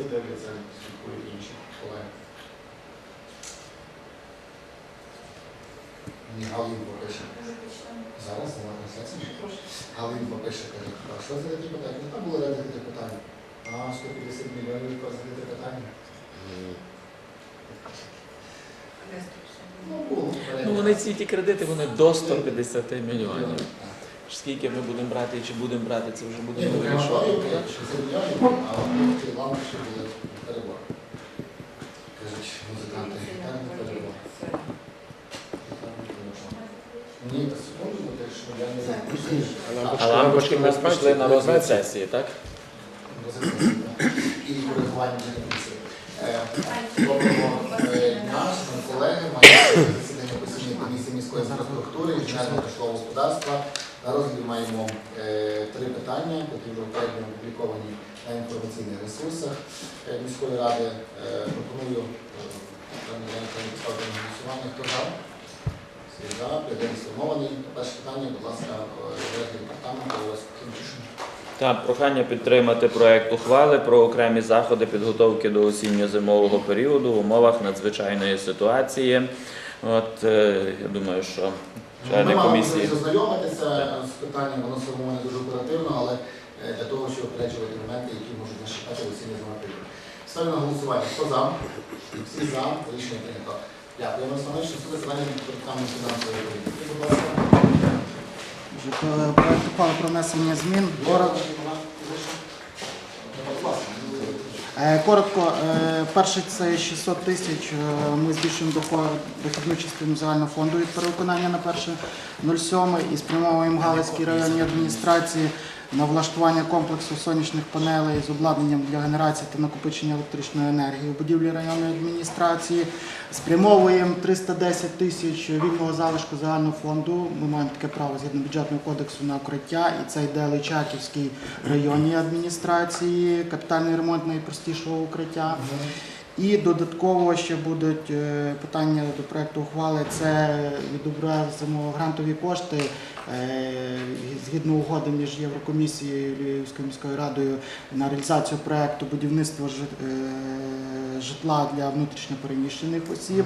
міста дивляться, слідкують інші колеги. Ні, Галинко пише. Зараз нема трансляції. Галинко пише, каже, а що за такі питання? Ну, Там було ряд питань. А, 150 мільйонів такі питання. Ну. Ну вони ці ті кредити, вони до 150 мільйонів. Скільки ми будемо брати і чи будемо брати, це вже будемо вирішувати. говорив, 60 а. Кажуть, музиканти, так не перебор. Ні, бо що я не запустив. А лампочки ми пішли на розгляд сесії, так? І коригування. Е, Доброго е, шановні колеги. Комісії міської інфраструктури, та житлового господарства. На розгляді маємо е, три питання, які вже попередньо опубліковані на інформаційних ресурсах е, міської ради. Е, Пропоную поставити голосування. Хто за? Всі за, президент сформований. Перше питання, будь ласка, департаменту Олег Кімчишин. Так, прохання підтримати проект ухвали про окремі заходи підготовки до осінньо-зимового періоду в умовах надзвичайної ситуації. От е, я думаю, що члени Ми комісії. маємо ознайомитися з питанням, воно сформоване дуже оперативно, але е, для того, щоб опереджувати моменти, які можуть в оцінні змогти. Ставлю на голосування. Хто за? Всі за. Рішення прийнято. Дякую. Ми встановлюємо, що питання фінансової політики. Будь ласка. Е, Проект про внесення змін. Коротко, Будь ласка. е, коротко перше це 600 тисяч. е, Ми збільшуємо дохідну частину загального фонду від перевиконання на перше 07 і спрямовуємо Галицькій районній адміністрації на влаштування комплексу сонячних панелей з обладнанням для генерації та накопичення електричної енергії у будівлі районної адміністрації. Спрямовуємо 310 тисяч вільного залишку загального фонду. Ми маємо таке право згідно бюджетного кодексу на укриття, і це йде Личаківській районній адміністрації, капітальний ремонт найпростішого укриття. І додатково ще будуть е, питання до проекту ухвали. Це відобразимо грантові кошти е, згідно угоди між Єврокомісією і Львівською міською радою на реалізацію проекту будівництва е, житла для внутрішньопереміщених осіб.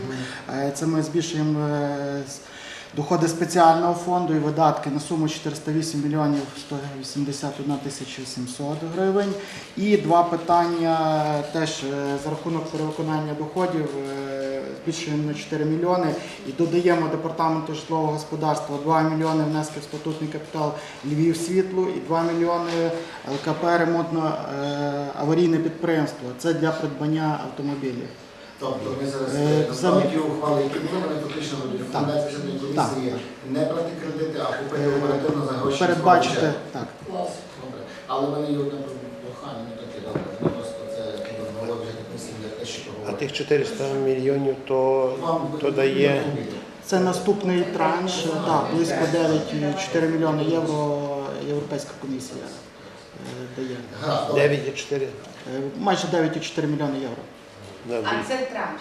Це ми збільшуємо доходи спеціального фонду і видатки на суму 408 мільйонів 181 тисяча 700 гривень. І два питання теж е, за рахунок перевиконання доходів е, збільшуємо на 4 мільйони і додаємо департаменту житлового господарства 2 мільйони внески в статутний капітал Львів світлу і 2 мільйони ЛКП ремонтно е, аварійне підприємство. Це для придбання автомобілів. Тобто ми зараз Е, за- ухвали, які були, вони фактично бюджетної комісії не брати кредити, а купити оперативно за гроші. Передбачити так. Добре. Але в мене є одне прохання, не таке добре. Ну просто це голова бюджетної комісії для те, що А тих 400 мільйонів то, Вам то дає Це наступний транш, так, близько 9,4 мільйони євро Європейська комісія е, дає. Гаразд, добре. 9,4. Е, Майже 9,4 мільйони євро. Да, А це транш.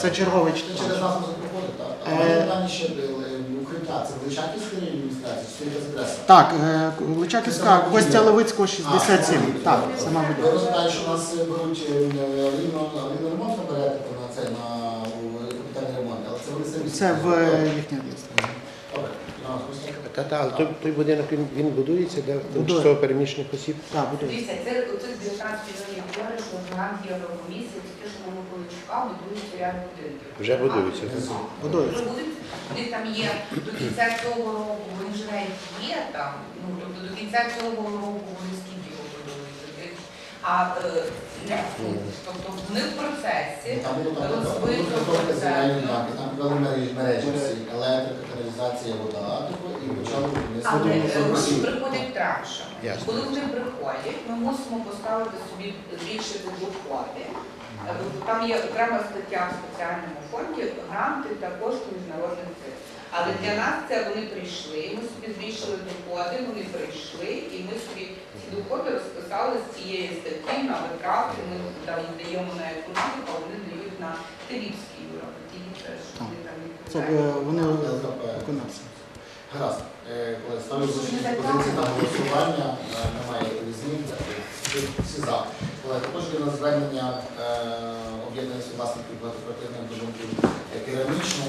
Це черговий Це через нас може приходити, так? А Е, питання ще е, укриття. Це в Личаківській адміністрації, чи адреса? Так, е, Личаківська, Костя Левицького 67. Так, сама Ви будівля. розумієте, що нас беруть е, ремонт наперед, типу, на це на капітальний ремонт, але це вони самі. Це в їхній адміністрації. Та, та, але той, той будинок він, він будується для тимчасово переміщених осіб. Так, буде. Дивіться, це оцих 19 мільйонів доларів, що грант Єврокомісії, це те, що ми Миколичука будують ряд будинків. Вже будуються. Внизу. Будується. У них там є до кінця цього року, вони вже навіть є там, ну, тобто до кінця цього року вони скільки його будують. А е, не, тобто в них в процесі там це. земельні банки, там провели мережі, електрика, каналізація, вода, почали Але будівництво. гроші приходять траншами. Коли вони приходять, ми мусимо поставити собі збільшити доходи. Е, Там є окрема стаття в спеціальному фонді гранти та кошти міжнародних цих. Але для нас це вони прийшли, ми собі збільшили доходи, вони прийшли, і ми собі ці доходи розписали з цієї статті на витрати. Ми там даємо на економіку, а вони дають на Телівський урок. Ті теж вони там Це е, вони виконавці. Гаразд. Ставлю позиції на голосування. Е, Немає змін. Всі- за. Колеги, Також є на звернення е, об'єднання власників багатоквартирних будинків керамічне.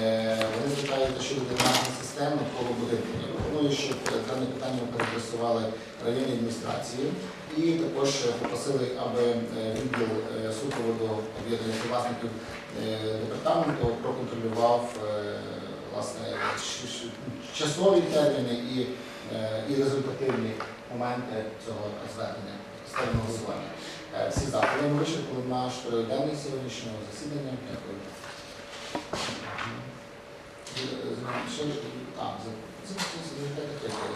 Е, Вони звертаються щодо дерев'яної системи коло будинків. Я пропоную, щоб дане питання передресували районні адміністрації. І також попросили, аби відділ супроводу об'єднання власників департаменту проконтролював власне часові терміни і, е, і результативні моменти цього звернення на голосування. Е, Всі запити ми вичерпали наш денний сьогоднішнього засідання. Дякую. Ще- А, за за, за, за, Тепер